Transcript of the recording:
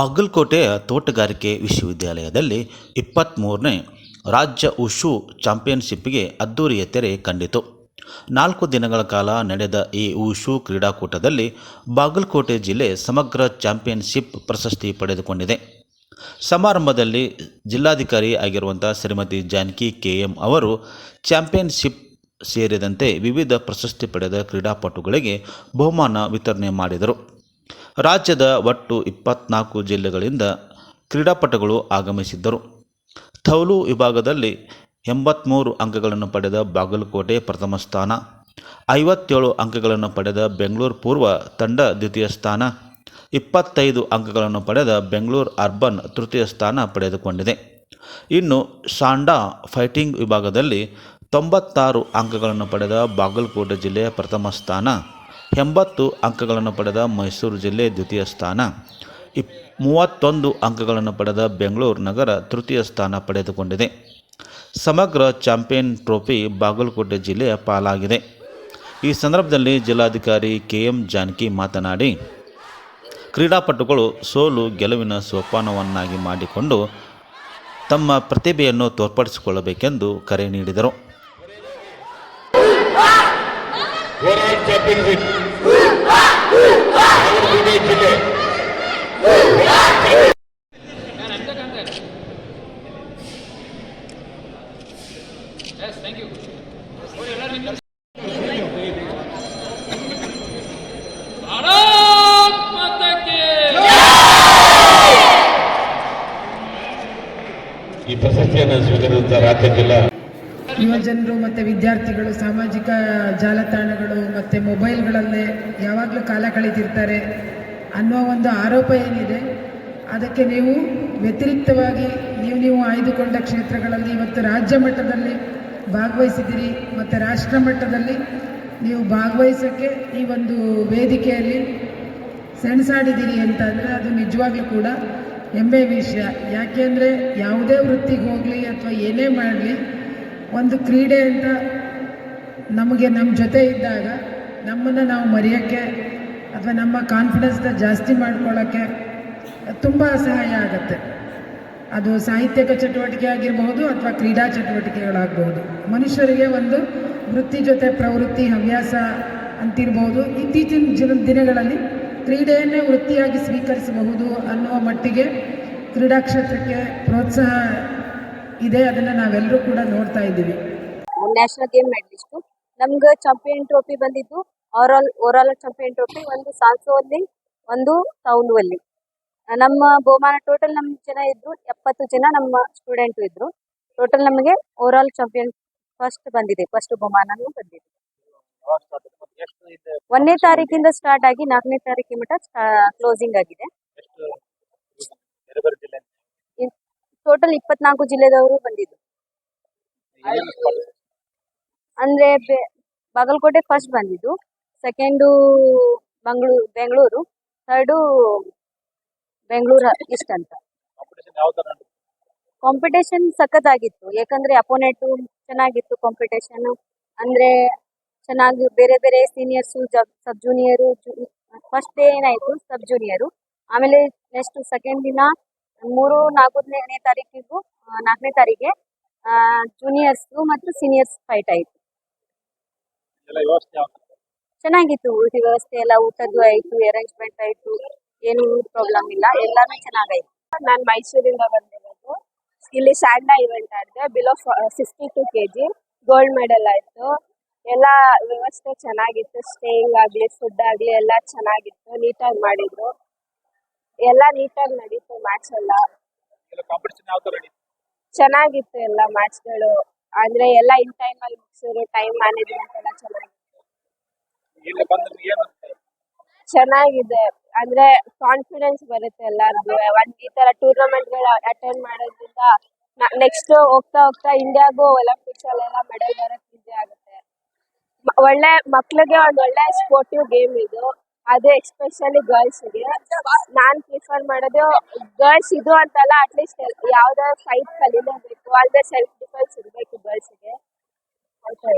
ಬಾಗಲಕೋಟೆಯ ತೋಟಗಾರಿಕೆ ವಿಶ್ವವಿದ್ಯಾಲಯದಲ್ಲಿ ಇಪ್ಪತ್ತ್ಮೂರನೇ ರಾಜ್ಯ ಉಷು ಚಾಂಪಿಯನ್ಶಿಪ್ಗೆ ಅದ್ದೂರಿಯ ತೆರೆ ಕಂಡಿತು. ನಾಲ್ಕು ದಿನಗಳ ಕಾಲ ನಡೆದ ಈ ಉಷು ಕ್ರೀಡಾಕೂಟದಲ್ಲಿ ಬಾಗಲಕೋಟೆ ಜಿಲ್ಲೆ ಸಮಗ್ರ ಚಾಂಪಿಯನ್ಶಿಪ್ ಪ್ರಶಸ್ತಿ ಪಡೆದುಕೊಂಡಿದೆ. ಸಮಾರಂಭದಲ್ಲಿ ಜಿಲ್ಲಾಧಿಕಾರಿ ಆಗಿರುವಂಥ ಶ್ರೀಮತಿ ಜಾನಕಿ ಕೆ ಎಂ ಅವರು ಚಾಂಪಿಯನ್ಶಿಪ್ ಸೇರಿದಂತೆ ವಿವಿಧ ಪ್ರಶಸ್ತಿ ಪಡೆದ ಕ್ರೀಡಾಪಟುಗಳಿಗೆ ಬಹುಮಾನ ವಿತರಣೆ ಮಾಡಿದರು. ರಾಜ್ಯದ ಒಟ್ಟು ಇಪ್ಪತ್ನಾಲ್ಕು ಜಿಲ್ಲೆಗಳಿಂದ ಕ್ರೀಡಾಪಟುಗಳು ಆಗಮಿಸಿದ್ದರು. ಥೌಲು ವಿಭಾಗದಲ್ಲಿ ಎಂಬತ್ತ್ಮೂರು ಅಂಕಗಳನ್ನು ಪಡೆದ ಬಾಗಲಕೋಟೆ ಪ್ರಥಮ ಸ್ಥಾನ, ಐವತ್ತೇಳು ಅಂಕಗಳನ್ನು ಪಡೆದ ಬೆಂಗಳೂರು ಪೂರ್ವ ತಂಡ ದ್ವಿತೀಯ ಸ್ಥಾನ, ಇಪ್ಪತ್ತೈದು ಅಂಕಗಳನ್ನು ಪಡೆದ ಬೆಂಗಳೂರು ಅರ್ಬನ್ ತೃತೀಯ ಸ್ಥಾನ ಪಡೆದುಕೊಂಡಿದೆ. ಇನ್ನು ಸಾಂಡಾ ಫೈಟಿಂಗ್ ವಿಭಾಗದಲ್ಲಿ ತೊಂಬತ್ತಾರು ಅಂಕಗಳನ್ನು ಪಡೆದ ಬಾಗಲಕೋಟೆ ಜಿಲ್ಲೆಯ ಪ್ರಥಮ ಸ್ಥಾನ ಎಂಬತ್ತು ಅಂಕಗಳನ್ನು ಪಡೆದ ಮೈಸೂರು ಜಿಲ್ಲೆ ದ್ವಿತೀಯ ಸ್ಥಾನ. ಇಪ್ ಮೂವತ್ತೊಂದು ಅಂಕಗಳನ್ನು ಪಡೆದ ಬೆಂಗಳೂರು ನಗರ ತೃತೀಯ ಸ್ಥಾನ ಪಡೆದುಕೊಂಡಿದೆ. ಸಮಗ್ರ ಚಾಂಪಿಯನ್ ಟ್ರೋಫಿ ಬಾಗಲಕೋಟೆ ಜಿಲ್ಲೆಯ ಪಾಲಾಗಿದೆ. ಈ ಸಂದರ್ಭದಲ್ಲಿ ಜಿಲ್ಲಾಧಿಕಾರಿ ಕೆ ಎಂ ಜಾನಕಿ ಮಾತನಾಡಿ, ಕ್ರೀಡಾಪಟುಗಳು ಸೋಲು ಗೆಲುವಿನ ಸೋಪಾನವನ್ನಾಗಿ ಮಾಡಿಕೊಂಡು ತಮ್ಮ ಪ್ರತಿಭೆಯನ್ನು ತೋರ್ಪಡಿಸಿಕೊಳ್ಳಬೇಕೆಂದು ಕರೆ ನೀಡಿದರು. ఓవరాల్ ఛాంపియన్షిప్ జిల్లా ఈ ప్రశస్తిಯನ್ನು స్వీకరించారు రాత్రి జిల్లా ಪ್ರಶಸ್ತಿಯನ್ನು ಸ್ವೀಕರಿಸಿದ ರಾಜ್ಯ ಜಿಲ್ಲಾ ಯುವ ಜನರು ಮತ್ತು ವಿದ್ಯಾರ್ಥಿಗಳು, ಸಾಮಾಜಿಕ ಜಾಲತಾಣಗಳು ಮತ್ತು ಮೊಬೈಲ್ಗಳಲ್ಲೇ ಯಾವಾಗಲೂ ಕಾಲ ಕಳೀತಿರ್ತಾರೆ ಅನ್ನೋ ಒಂದು ಆರೋಪ ಏನಿದೆ, ಅದಕ್ಕೆ ನೀವು ವ್ಯತಿರಿಕ್ತವಾಗಿ ನೀವು ನೀವು ಆಯ್ದುಕೊಂಡ ಕ್ಷೇತ್ರಗಳಲ್ಲಿ ಇವತ್ತು ರಾಜ್ಯ ಮಟ್ಟದಲ್ಲಿ ಭಾಗವಹಿಸಿದ್ದೀರಿ, ಮತ್ತು ರಾಷ್ಟ್ರ ಮಟ್ಟದಲ್ಲಿ ನೀವು ಭಾಗವಹಿಸೋಕ್ಕೆ ಈ ಒಂದು ವೇದಿಕೆಯಲ್ಲಿ ಸೆಣಸಾಡಿದ್ದೀರಿ ಅಂತ ಅಂದರೆ ಅದು ನಿಜವಾಗ್ಲೂ ಕೂಡ ಹೆಮ್ಮೆ ವಿಷಯ. ಯಾಕೆ ಅಂದರೆ ಯಾವುದೇ ವೃತ್ತಿಗೆ ಹೋಗಲಿ ಅಥವಾ ಏನೇ ಮಾಡಲಿ ಒಂದು ಕ್ರೀಡೆ ಅಂತ ನಮಗೆ ನಮ್ಮ ಜೊತೆ ಇದ್ದಾಗ ನಮ್ಮನ್ನು ನಾವು ಮರೆಯೋಕ್ಕೆ ಅಥವಾ ನಮ್ಮ ಕಾನ್ಫಿಡೆನ್ಸ್ನ ಜಾಸ್ತಿ ಮಾಡ್ಕೊಳ್ಳೋಕ್ಕೆ ತುಂಬ ಸಹಾಯ ಆಗುತ್ತೆ. ಅದು ಸಾಹಿತ್ಯಕ ಚಟುವಟಿಕೆ ಆಗಿರಬಹುದು ಅಥವಾ ಕ್ರೀಡಾ ಚಟುವಟಿಕೆಗಳಾಗಬಹುದು. ಮನುಷ್ಯರಿಗೆ ಒಂದು ವೃತ್ತಿ ಜೊತೆ ಪ್ರವೃತ್ತಿ, ಹವ್ಯಾಸ ಅಂತಿರ್ಬೋದು. ಇತ್ತೀಚಿನ ಜನ ದಿನಗಳಲ್ಲಿ ಕ್ರೀಡೆಯನ್ನೇ ವೃತ್ತಿಯಾಗಿ ಸ್ವೀಕರಿಸಬಹುದು ಅನ್ನುವ ಮಟ್ಟಿಗೆ ಕ್ರೀಡಾ ಕ್ಷೇತ್ರಕ್ಕೆ ಪ್ರೋತ್ಸಾಹ ಇದೆ ಅದನ್ನು ನಾವೆಲ್ಲರೂ ಕೂಡ ನೋಡ್ತಾ ಇದ್ದೀವಿ. ನ್ಯಾಷನಲ್ ಗೇಮ್ ಮೆಡಲಿಸ್ಟು ನಮ್ಗೆ ಚಾಂಪಿಯನ್ ಟ್ರೋಫಿ ಬಂದಿದ್ದು ಓವರಾಲ್ ಓವರಾಲ್ ಚಾಂಪಿಯನ್ ಟ್ರೋಫಿ ಒಂದು ಸಾನ್ಸೋಲ್ಲಿ ಒಂದು ಅಲ್ಲಿ. ನಮ್ಮ ಬಹುಮಾನ ಟೋಟಲ್ ನಮ್ಮ ಜನ ಇದ್ರು ಎಪ್ಪತ್ತು ಜನ ನಮ್ಮ ಸ್ಟೂಡೆಂಟ್ ಇದ್ರು. ಟೋಟಲ್ ನಮಗೆ ಓವರಾಲ್ ಚಾಂಪಿಯನ್ ಫಸ್ಟ್ ಬಂದಿದೆ ಫಸ್ಟ್ ಬಹುಮಾನನೂ ಬಂದಿದೆ. ಒಂದನೇ ತಾರೀಕಿಂದ ಸ್ಟಾರ್ಟ್ ಆಗಿ ನಾಲ್ಕನೇ ತಾರೀಕಿನ ಮಟ್ಟ ಕ್ಲೋಸಿಂಗ್ ಆಗಿದೆ. ಟೋಟಲ್ ಇಪ್ಪತ್ನಾಲ್ಕು ಜಿಲ್ಲೆದವರು ಬಂದಿದ್ರು ಅಂದ್ರೆ ಬಾಗಲಕೋಟೆ ಫಸ್ಟ್ ಬಂದಿದ್ದು second Mangaluru Bengaluru third Bengaluru east ಅಂತ. ಕಾಂಪಿಟೇಷನ್ ಸಖತ್ ಆಗಿತ್ತು ಯಾಕಂದ್ರೆ ಅಪೋನೆಂಟು ಚೆನ್ನಾಗಿತ್ತು ಕಾಂಪಿಟೇಷನ್ ಅಂದ್ರೆ ಚೆನ್ನಾಗಿ ಬೇರೆ ಬೇರೆ seniors sub junior first day ಏನಾಯ್ತು ಸಬ್ ಜೂನಿಯರು ಆಮೇಲೆ ನೆಕ್ಸ್ಟ್ ಸೆಕೆಂಡ್ ದಿನ ಮೂರು ನಾಲ್ಕನೇ ತಾರೀಕಿಗೂ ನಾಲ್ಕನೇ ತಾರೀಕಿಗೆ ಜೂನಿಯರ್ಸ್ ಮತ್ತು ಸೀನಿಯರ್ಸ್ ಫೈಟ್ ಆಯ್ತು. ಚೆನ್ನಾಗಿತ್ತು ಊಟ ವ್ಯವಸ್ಥೆ ಎಲ್ಲ ಊಟದ್ದು ಆಯ್ತು ಅರೇಂಜ್ಮೆಂಟ್ ಆಯ್ತು ಏನು ಪ್ರಾಬ್ಲಮ್ ಇಲ್ಲ ಎಲ್ಲಾನು ಚೆನ್ನಾಗಾಯ್ತು. ನಾನು ಮೈಸೂರಿಂದ ಬಂದಿರೋದು. ಇಲ್ಲಿ sanda event ಆಡಿದೆ below sixty two K G gold medal ಆಯಿತು. ಎಲ್ಲ ವ್ಯವಸ್ಥೆ ಚೆನ್ನಾಗಿತ್ತು ಸ್ಟೇಯಿಂಗ್ ಆಗಲಿ ಫುಡ್ ಆಗಲಿ ಎಲ್ಲ ಚೆನ್ನಾಗಿತ್ತು ನೀಟಾಗಿ ಮಾಡಿದ್ರು. ಎಲ್ಲ ನೀಟಾಗಿ ನಡೀತು ಮ್ಯಾಚ್ ಎಲ್ಲ. ಚೆನ್ನಾಗಿತ್ತು ಎಲ್ಲ ಮ್ಯಾಚ್ಗಳು ಅಂದ್ರೆ ಎಲ್ಲ ಇನ್ ಟೈಮ್ ಅಲ್ಲಿ ಮುಗಿಸಿದ್ರು ಟೈಮ್ ಮ್ಯಾನೇಜ್ಮೆಂಟ್ ಎಲ್ಲ ಚೆನ್ನಾಗಿತ್ತು. ಚೆನ್ನಾಗಿದೆ. ಅಂದ್ರೆ ಕಾನ್ಫಿಡೆನ್ಸ್ ಬರುತ್ತೆ ಎಲ್ಲರಿಗೂ. ಒಂದ್ ಈ ತರ ಟೂರ್ನಮೆಂಟ್ಗಳು ಅಟೆಂಡ್ ಮಾಡೋದ್ರಿಂದ ನೆಕ್ಸ್ಟ್ ಹೋಗ್ತಾ ಹೋಗ್ತಾ ಇಂಡಿಯಾಗೂ ಒಲಿಂಪಿಕ್ಸ್ ಅಲ್ಲೆಲ್ಲ ಮೆಡಲ್ ಬರೋಕ್ ಈಸಿ ಆಗುತ್ತೆ. ಮ- ಒಳ್ಳೆ ಮಕ್ಳಿಗೆ ಒಂದ್ ಒಳ್ಳೆ ಸ್ಪೋರ್ಟಿವ್ ಗೇಮ್ ಇದು. ಅದು ಎಸ್ಪೆಷಲಿ ಗರ್ಲ್ಸ್ಗೆ ನಾನ್ ಪ್ರಿಫರ್ ಮಾಡೋದು ಗರ್ಲ್ಸ್ ಇದು ಅಂತಲ್ಲ ಅಟ್ಲೀಸ್ಟ್ ಯಾವ್ದಾದ್ರು ಫೈಟ್ ಕಲೀಲೇಬೇಕು ಅಲ್ಲದೆ ಸೆಲ್ಫ್ ಡಿಫೆನ್ಸ್ ಇರಬೇಕು ಗರ್ಲ್ಸ್ಗೆ ಆಯ್ತಾ?